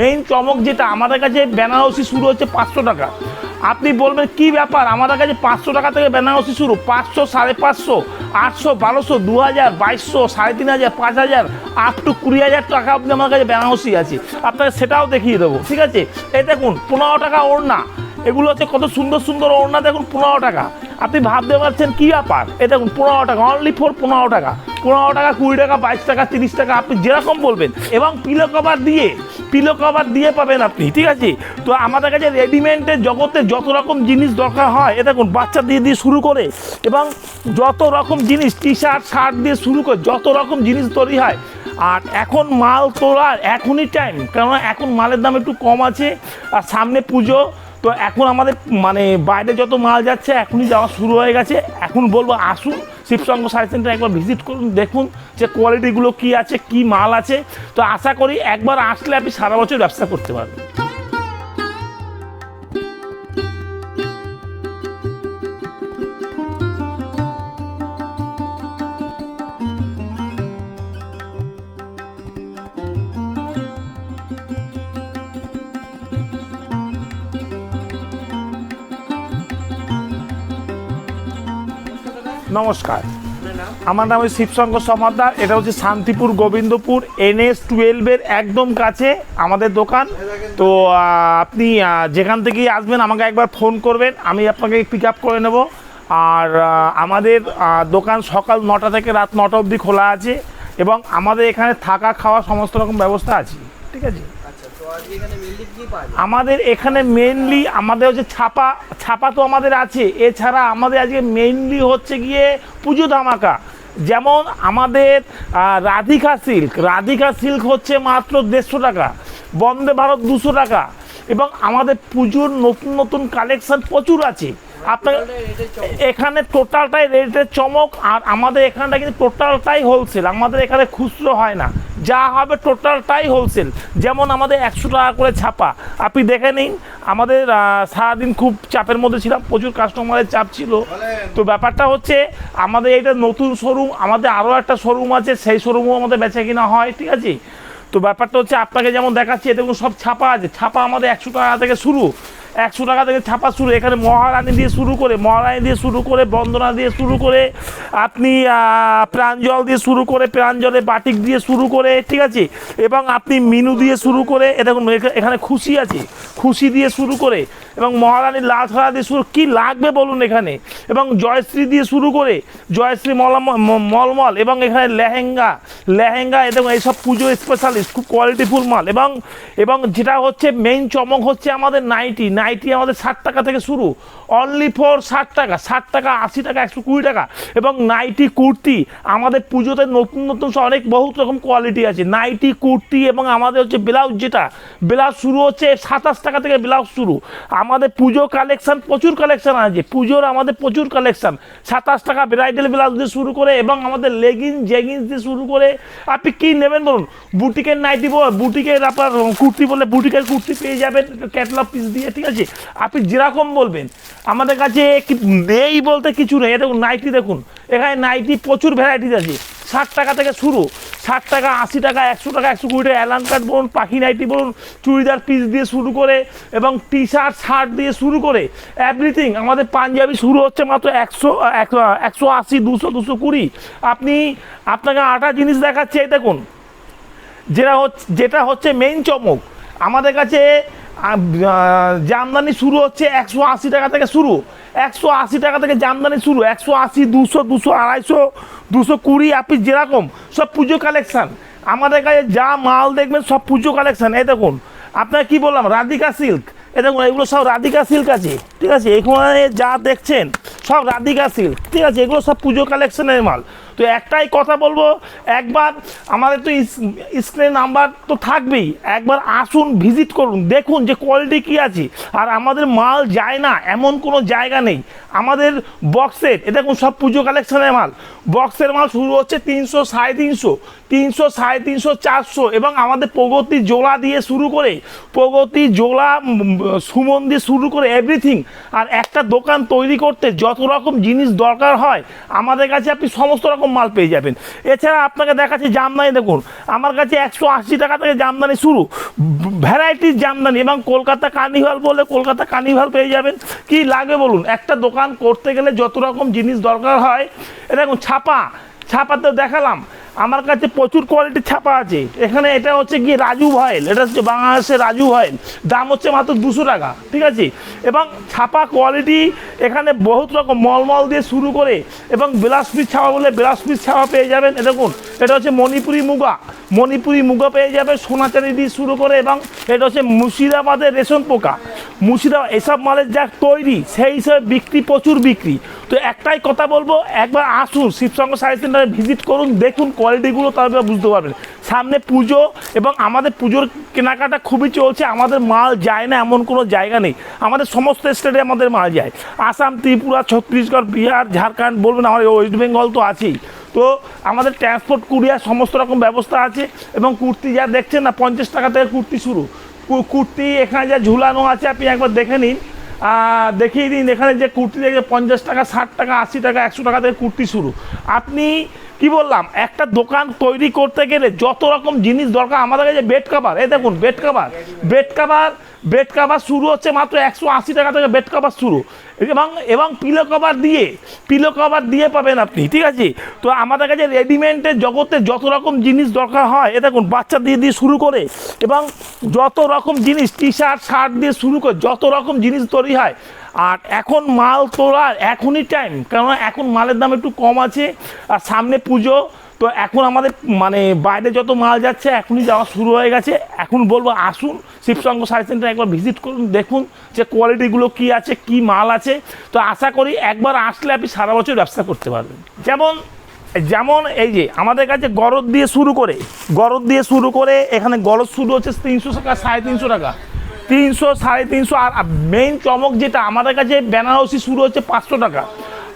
Main চমক যেটা, আমাদের কাছে বেনারসি শুরু হচ্ছে পাঁচশো টাকা। আপনি বলবেন, কি ব্যাপার? আমাদের কাছে পাঁচশো টাকা থেকে বেনারসি শুরু? পাঁচশো, সাড়ে পাঁচশো, আটশো, বারোশো দু হাজার বাইশশো, সাড়ে তিন হাজার, পাঁচ হাজার আপ টু কুড়ি হাজার টাকা অবধি আমার কাছে বেনারসি আছে। আপনাকে সেটাও দেখিয়ে দেবো, ঠিক আছে? এই দেখুন, পনেরো টাকা ওড়না। এগুলো হচ্ছে কত সুন্দর সুন্দর ওড়না, দেখুন, পনেরো টাকা। আপনি ভাবতে পারছেন, কী ব্যাপার? এ দেখুন, পনেরো টাকা অনলি ফোর পনেরো টাকা। পনেরো টাকা, কুড়ি টাকা, বাইশ টাকা, তিরিশ টাকা, আপনি যেরকম বলবেন। এবং পিলো কভার দিয়ে পিলো কভার দিয়ে পাবেন আপনি, ঠিক আছে? তো আমাদের কাছে রেডিমেডের জগতে যত রকম জিনিস দরকার হয়, এ দেখুন, বাচ্চা দিয়ে দিয়ে শুরু করে, এবং যত রকম জিনিস টি শার্ট শার্ট দিয়ে শুরু করে, যত রকম জিনিস তৈরি হয়। আর এখন মাল তোলার এখনই টাইম কেননা এখন মালের দাম একটু কম আছে, আর সামনে পুজো তো এখন আমাদের মানে বাইরে যত মাল যাচ্ছে, এখনই যাওয়া শুরু হয়ে গেছে। এখন বলব আসুন, শিবসঙ্গ সাড়ে সেন্টার একবার ভিজিট করুন, দেখুন যে কোয়ালিটিগুলো কি আছে, কি মাল আছে। তো আশা করি একবার আসলে আপনি সারা বছর ব্যবসা করতে পারবেন। নমস্কার। আমার নাম হচ্ছে শিবশঙ্কর সমাদার, এটা হচ্ছে শান্তিপুর গোবিন্দপুর এনএস টুয়েলভের একদম কাছে আমাদের দোকান। তো আপনি যেখান থেকেই আসবেন আমাকে একবার ফোন করবেন, আমি আপনাকে পিক আপ করে নেব। আর আমাদের দোকান সকাল নটা থেকে রাত নটা অবধি খোলা আছে এবং আমাদের এখানে থাকা খাওয়া সমস্ত রকম ব্যবস্থা আছে, ঠিক আছে? আমাদের এখানে মেনলি আমাদের হচ্ছে ছাপা ছাপা তো আমাদের আছে। এছাড়া আমাদের আজকে মেইনলি হচ্ছে গিয়ে পুজো ধামাকা। যেমন আমাদের রাধিকা সিল্ক। রাধিকা সিল্ক হচ্ছে মাত্র দেড়শো টাকা। বন্দে ভারত দুশো টাকা। এবং আমাদের পুজোর নতুন নতুন কালেকশন প্রচুর আছে। আপনার এখানে টোটালটাই রেটের চমক, আর আমাদের এখানটা কিন্তু টোটালটাই হোলসেল আমাদের এখানে খুচরো হয় না। যা হবে টোটালটাই হোলসেল যেমন আমাদের একশো টাকা করে ছাপা। আপনি দেখে নিন আমাদের সারাদিন খুব চাপের মধ্যে ছিলাম প্রচুর কাস্টমারের চাপ ছিল। তো ব্যাপারটা হচ্ছে আমাদের এটা নতুন শোরুম আমাদের আরও একটা শোরুম আছে সেই শোরুমও আমাদের বেচা কিনা হয় ঠিক আছে? তো ব্যাপারটা হচ্ছে আপনাকে যেমন দেখাচ্ছি দেখুন সব ছাপা আছে। ছাপা আমাদের একশো টাকা থেকে শুরু। একশো টাকা থেকে ছাপা শুরু, এখানে মহারানী দিয়ে শুরু করে, মহারানী দিয়ে শুরু করে, বন্দনা দিয়ে শুরু করে, আপনি প্রাঞ্জল দিয়ে শুরু করে প্রাঞ্জলে বাটিক দিয়ে শুরু করে, ঠিক আছে? এবং আপনি মিনু দিয়ে শুরু করে, এ দেখুন, এখা- এখানে খুশি আছে, খুশি দিয়ে শুরু করে এবং মহারানীর লাল ছড়া দিয়ে শুরু কী লাগবে বলুন এখানে? এবং জয়শ্রী দিয়ে শুরু করে জয়শ্রী মলমল এবং এখানে লেহেঙ্গা লেহেঙ্গা এবং এইসব পুজো স্পেশালিস্ট খুব কোয়ালিটিফুল মাল। এবং এবং যেটা হচ্ছে মেইন চমক হচ্ছে আমাদের নাইটি। নাইটি আমাদের ষাট টাকা থেকে শুরু। অনলি ফর ষাট টাকা। ষাট টাকা, আশি টাকা, একশো কুড়ি টাকা। এবং নাইটি, কুর্তি আমাদের পুজোতে নতুন নতুন অনেক বহুত রকম কোয়ালিটি আছে। নাইটি, কুর্তি এবং আমাদের হচ্ছে ব্লাউজ যেটা, ব্লাউজ শুরু হচ্ছে সাতাশ টাকা থেকে ব্লাউজ শুরু। আমাদের পুজো কালেকশন প্রচুর কালেকশন আছে। পুজোর আমাদের প্রচুর কালেকশন সাতাশ টাকা ব্রাইডাল ব্লাউজ দিয়ে শুরু করে এবং আমাদের লেগিংস জেগিংস দিয়ে শুরু করে। আপনি কী নেবেন বলুন? বুটিকের নাইটি বুটিকের আপনার কুর্তি বলে বুটিকের কুর্তি পেয়ে যাবেন ক্যাটলগ পিস দিয়ে, ঠিক আছে? আপনি যেরকম বলবেন। আমাদের কাছে নেই বলতে কিছু নেই। দেখুন, নাইটি দেখুন। এখানে নাইটি প্রচুর ভ্যারাইটিস আছে। ষাট টাকা থেকে শুরু। ষাট টাকা, আশি টাকা, একশো টাকা, একশো কুড়ি টাকা অ্যালান কার্ড বলুন, পাখি নাইটি বলুন, চুড়িদার পিস দিয়ে শুরু করে এবং টি শার্ট শার্ট দিয়ে শুরু করে এভরিথিং আমাদের পাঞ্জাবি শুরু হচ্ছে মাত্র একশো একশো আশি, দুশো দুশো কুড়ি। আপনি, আপনাকে আটা জিনিস দেখাচ্ছে দেখুন, যেটা হচ্ছে যেটা হচ্ছে মেইন চমক। আমাদের কাছে জামদানি শুরু হচ্ছে একশো আশি টাকা থেকে শুরু। একশো আশি টাকা থেকে জামদানি শুরু। একশো আশি, দুশো দুশো আড়াইশো, দুশো কুড়ি আপনি যেরকম, সব পুজো কালেকশান। আমাদের কাছে যা মাল দেখবেন, সব পুজো কালেকশান। এই দেখুন আপনার কি বললাম? রাধিকা সিল্ক। এ দেখুন, এগুলো সব রাধিকা সিল্ক আছে। ঠিক আছে, এখানে যা দেখছেন, সব রাধিকা সিল্ক। ঠিক আছে, এগুলো সব পুজো কালেকশনের মাল। তো একটাই কথা বলব, একবার আমাদের তো স্ক্রিনে নাম্বার তো থাকবেই, একবার আসুন, ভিজিট করুন, দেখুন যে কোয়ালিটি কী আছে। আর আমাদের মাল যায় না, এমন কোনো জায়গা নেই। আমাদের বক্সের এ দেখুন সব পুজো কালেকশনের মাল। বক্সের মাল শুরু হচ্ছে তিনশো সাড়ে তিনশো তিনশো সাড়ে তিনশো চারশো এবং আমাদের প্রগতি জোলা দিয়ে শুরু করে, প্রগতি জোলা সুমন দিয়ে শুরু করে এভরিথিং আর একটা দোকান তৈরি করতে যত রকম জিনিস দরকার হয়, আমাদের কাছে আপনি সমস্ত রকম মাল পেয়ে যাবেন। এছাড়া আপনাকে দেখাচ্ছি জামদানি দেখুন, আমার কাছে একশো আশি টাকা থেকে জামদানি শুরু। ভ্যারাইটিস জামদানি এবং কলকাতা কার্নিভাল বলে কলকাতা কার্নিভাল পেয়ে যাবেন। কি লাগে বলুন? একটা দোকান করতে গেলে যত রকম জিনিস দরকার হয় দেখুন ছাপা ছাপাতে দেখালাম। আমার কাছে প্রচুর কোয়ালিটির ছাপা আছে। এখানে এটা হচ্ছে কি রাজু ভয়েল এটা হচ্ছে বাংলাদেশের রাজু ভয়েল দাম হচ্ছে মাত্র দুশো টাকা, ঠিক আছে? এবং ছাপা কোয়ালিটি এখানে বহুত রকম মলমল দিয়ে শুরু করে এবং বিলাসপিস ছাপা বলে বিলাসপিস ছাপা পেয়ে যাবেন। এ দেখুন, এটা হচ্ছে মণিপুরি মুগা। মণিপুরি মুগা পেয়ে যাবে সোনাচারি দিয়ে শুরু করে এবং এটা হচ্ছে মুর্শিদাবাদের রেশন পোকা। মুর্শিদাবাদ এসব মালের যা তৈরি, সেই হিসাবে বিক্রি, প্রচুর বিক্রি। তো একটাই কথা বলব, একবার আসুন শিবসঙ্গ সাড়ে সেন্টারে ভিজিট করুন, দেখুন কোয়ালিটিগুলো তারপরে বুঝতে পারবেন। সামনে পুজো এবং আমাদের পুজোর কেনাকাটা খুবই চলছে, আমাদের মাল যায় না, এমন কোনো জায়গা নেই। আমাদের সমস্ত স্টেটে আমাদের মাল যায়। আসাম, ত্রিপুরা, ছত্তিশগড়, বিহার, ঝাড়খণ্ড বলবেন আমার ওয়েস্ট বেঙ্গল তো আছেই। তো আমাদের ট্রান্সপোর্ট, কুরিয়ার, সমস্ত রকম ব্যবস্থা আছে এবং কুর্তি যা দেখছেন না, পঞ্চাশ টাকা থেকে কুর্তি শুরু। কুর্তি এখানে যা ঝুলানো আছে, আপনি একবার দেখে নিন। দেখিয়ে দিন, এখানে যে কুর্তি দেখে পঞ্চাশ টাকা, ষাট টাকা, আশি টাকা, একশো টাকা থেকে কুর্তি শুরু। আপনি কি বললাম, একটা দোকান তৈরি করতে গেলে যত রকম জিনিস দরকার, আমাদের কাছে বেড কাভার এই দেখুন bed cover bed cover bed cover শুরু হচ্ছে মাত্র একশো আশি টাকা থেকে বেড কাভার শুরু। এবং এবং পিলো কভার দিয়ে পিলো কভার দিয়ে পাবেন আপনি, ঠিক আছে? তো আমাদের কাছে রেডিমেডের জগতে যত রকম জিনিস দরকার হয়, এ দেখুন, বাচ্চা দিয়ে দিয়ে শুরু করে, এবং যত রকম জিনিস টি শার্ট শার্ট দিয়ে শুরু করে, যত রকম জিনিস তৈরি হয়। আর এখন মাল তোলার এখনই টাইম কেননা এখন মালের দাম একটু কম আছে, আর সামনে পুজো তো এখন আমাদের মানে বাইরে যত মাল যাচ্ছে এখনই যাওয়া শুরু হয়ে গেছে। এখন বলব আসুন, শিবসঙ্গ সাড়ে সেন্টার একবার ভিজিট করুন, দেখুন যে কোয়ালিটিগুলো কি আছে, কি মাল আছে। তো আশা করি একবার আসলে আপনি সারা বছর ব্যবসা করতে পারবেন। যেমন যেমন এই যে আমাদের কাছে গরদ দিয়ে শুরু করে, গরদ দিয়ে শুরু করে এখানে গরদ শুরু হচ্ছে তিনশো টাকা, সাড়ে তিনশো টাকা। তিনশো, সাড়ে তিনশো, আর মেইন চমক যেটা আমাদের কাছে বেনারসি শুরু হচ্ছে পাঁচশো টাকা।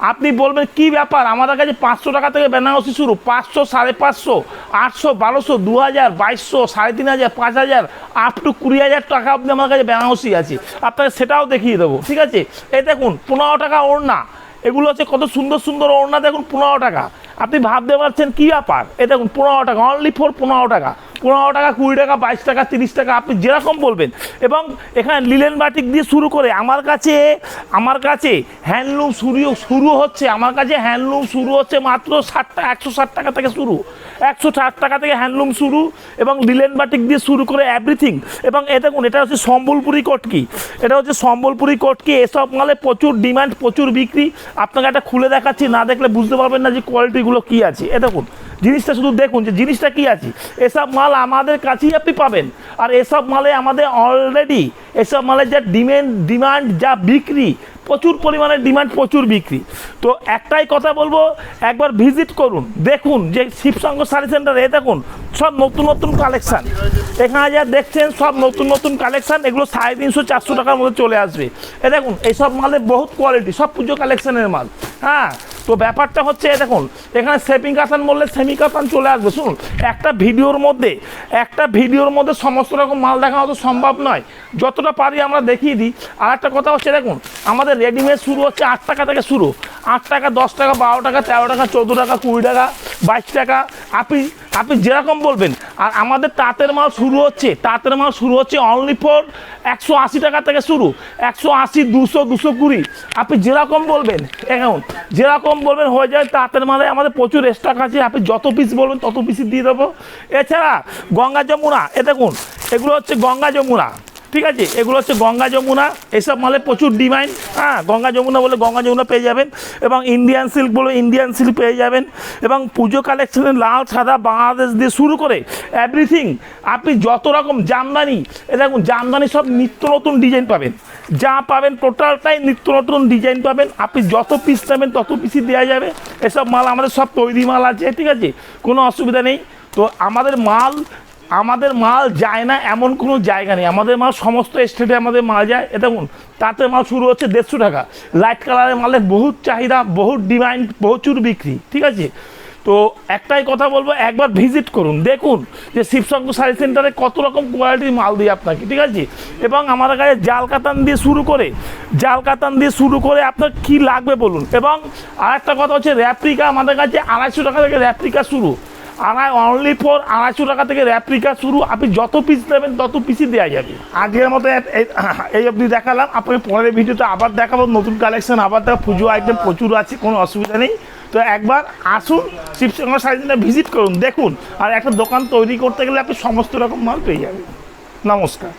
আপনি বলবেন, কি ব্যাপার? আমাদের কাছে পাঁচশো টাকা থেকে বেনারসি শুরু। পাঁচশো, সাড়ে পাঁচশো, আটশো, বারোশো দু হাজার বাইশশো, সাড়ে তিন হাজার, পাঁচ হাজার আপ টু কুড়ি হাজার টাকা অবধি আমার কাছে বেনারসি আছে। আপনাকে সেটাও দেখিয়ে দেবো, ঠিক আছে? এই দেখুন, পনেরো টাকা ওড়না। এগুলো হচ্ছে কত সুন্দর সুন্দর ওড়না, দেখুন, পনেরো টাকা। আপনি ভাবতে পারছেন, কী ব্যাপার? এ দেখুন, পনেরো টাকা অনলি ফোর পনেরো টাকা। পনেরো টাকা, কুড়ি টাকা, বাইশ টাকা, তিরিশ টাকা, আপনি যেরকম বলবেন। এবং এখানে লিলেন বাটিক দিয়ে শুরু করে, আমার কাছে আমার কাছে হ্যান্ডলুম শুরু শুরু হচ্ছে, আমার কাছে হ্যান্ডলুম শুরু হচ্ছে মাত্র ষাট টাকা, একশো ষাট টাকা থেকে শুরু। একশো ষাট টাকা থেকে হ্যান্ডলুম শুরু এবং লিলেন বাটিক দিয়ে শুরু করে এভরিথিং এবং এ দেখুন, এটা হচ্ছে সম্বলপুরি কটকি। এটা হচ্ছে সম্বলপুরি কটকি, এসব মালে প্রচুর ডিমান্ড প্রচুর বিক্রি। আপনাকে একটা খুলে দেখাচ্ছি, না দেখলে বুঝতে পারবেন না যে কোয়ালিটিগুলো কী আছে। এ দেখুন জিনিসটা শুধু দেখুন যে জিনিসটা কী আছে? এসব মাল আমাদের কাছেই আপনি পাবেন। আর এসব মালে আমাদের অলরেডি এসব মালের যা ডিমেন্ড ডিমান্ড যা বিক্রি, প্রচুর পরিমাণে ডিমান্ড প্রচুর বিক্রি। তো একটাই কথা বলব, একবার ভিজিট করুন, দেখুন যে শিবসঙ্গ শাড়ি সেন্টারে দেখুন, সব নতুন নতুন কালেকশান এখানে যা দেখছেন, সব নতুন নতুন কালেকশান এগুলো সাড়ে তিনশো, চারশো টাকার মধ্যে চলে আসবে। এ দেখুন এইসব মালের বহুত কোয়ালিটি সব পুজো কালেকশানের মাল। হ্যাঁ তো ব্যাপারটা হচ্ছে, দেখুন, এখানে সেপিং কাতান বললে সেমি কাতান চলে আসবে। শুনুন, একটা ভিডিওর মধ্যে, একটা ভিডিওর মধ্যে সমস্ত রকম মাল দেখানো তো সম্ভব নয়। যতটা পারি আমরা দেখিয়ে দিই। আর একটা কথা হচ্ছে, দেখুন, আমাদের রেডিমেড শুরু হচ্ছে আট টাকা থেকে শুরু। আট টাকা, দশ টাকা, বারো টাকা, তেরো টাকা, চোদ্দ টাকা, কুড়ি টাকা, বাইশ টাকা। আপনি আপনি যেরকম বলবেন, আর আমাদের তাঁতের মাল শুরু হচ্ছে, তাঁতের মাল শুরু হচ্ছে অনলি ফর একশো আশি টাকা থেকে শুরু, একশো আশি, দুশো দুশো কুড়ি। আপনি যেরকম বলবেন, এখন যেরকম বলবেন হয়ে যায়, তাঁতের মালে আমাদের প্রচুর স্টক আছে, আপনি যত পিস বলবেন তত পিসই দিয়ে দেবো। এছাড়া গঙ্গা যমুনা, এ দেখুন, এগুলো হচ্ছে গঙ্গা যমুনা। ঠিক আছে? এগুলো হচ্ছে গঙ্গা যমুনা, এসব মালে প্রচুর ডিমান্ড। হ্যাঁ গঙ্গা যমুনা বলে গঙ্গা যমুনা পেয়ে যাবেন এবং ইন্ডিয়ান সিল্ক বলে ইন্ডিয়ান সিল্ক পেয়ে যাবেন এবং পুজো কালেকশনে লাল, সাদা বাংলাদেশ দিয়ে শুরু করে এভরিথিং আপনি যত রকম জামদানি দেখুন, জামদানি সব নিত্য নতুন ডিজাইন পাবেন। যা পাবেন টোটালটাই নিত্য নতুন ডিজাইন পাবেন। আপনি যত পিস নেবেন, তত পিসই দেওয়া যাবে। এসব মাল আমাদের সব তৈরি মাল আছে, ঠিক আছে? কোনো অসুবিধা নেই। তো আমাদের মাল আমাদের মাল যায় না এমন কোনো জায়গা নেই। আমাদের মাল সমস্ত স্টেটে আমাদের মাল যায়। এ দেখুন, তাতে মাল শুরু হচ্ছে দেড়শো টাকা। লাইট কালারের মালের বহুত চাহিদা, বহুত ডিমান্ড, প্রচুর বিক্রি, ঠিক আছে? তো একটাই কথা বলব, একবার ভিজিট করুন। দেখুন যে শিবশঙ্কর শাড়ি সেন্টারে কত রকম কোয়ালিটির মাল দিই আপনাকে, ঠিক আছে? এবং আমাদের কাছে জাল কাতান দিয়ে শুরু করে, জাল কাতান দিয়ে শুরু করে আপনার কি লাগবে বলুন? এবং আরেকটা কথা হচ্ছে র্যাপ্রিকা আমাদের কাছে আড়াইশো টাকা থেকে র্যাপ্রিকা শুরু। আড়াই অনলি ফর আড়াইশো টাকা থেকে র্যাপ্রিকা শুরু। আপনি যত পিস নেবেন, তত পিসই দেওয়া যাবে। আজকের মতো এই- অবধি দেখালাম। আপনি পরের ভিডিওটা আবার দেখাবো। নতুন কালেকশন আবার দেখা পুজো আইটেম প্রচুর আছে, কোনো অসুবিধা নেই। তো একবার আসুন, শিবসঙ্গ সাইজে ভিজিট করুন, দেখুন। আর একটা দোকান তৈরি করতে গেলে আপনি সমস্ত রকম মাল পেয়ে যাবেন। নমস্কার।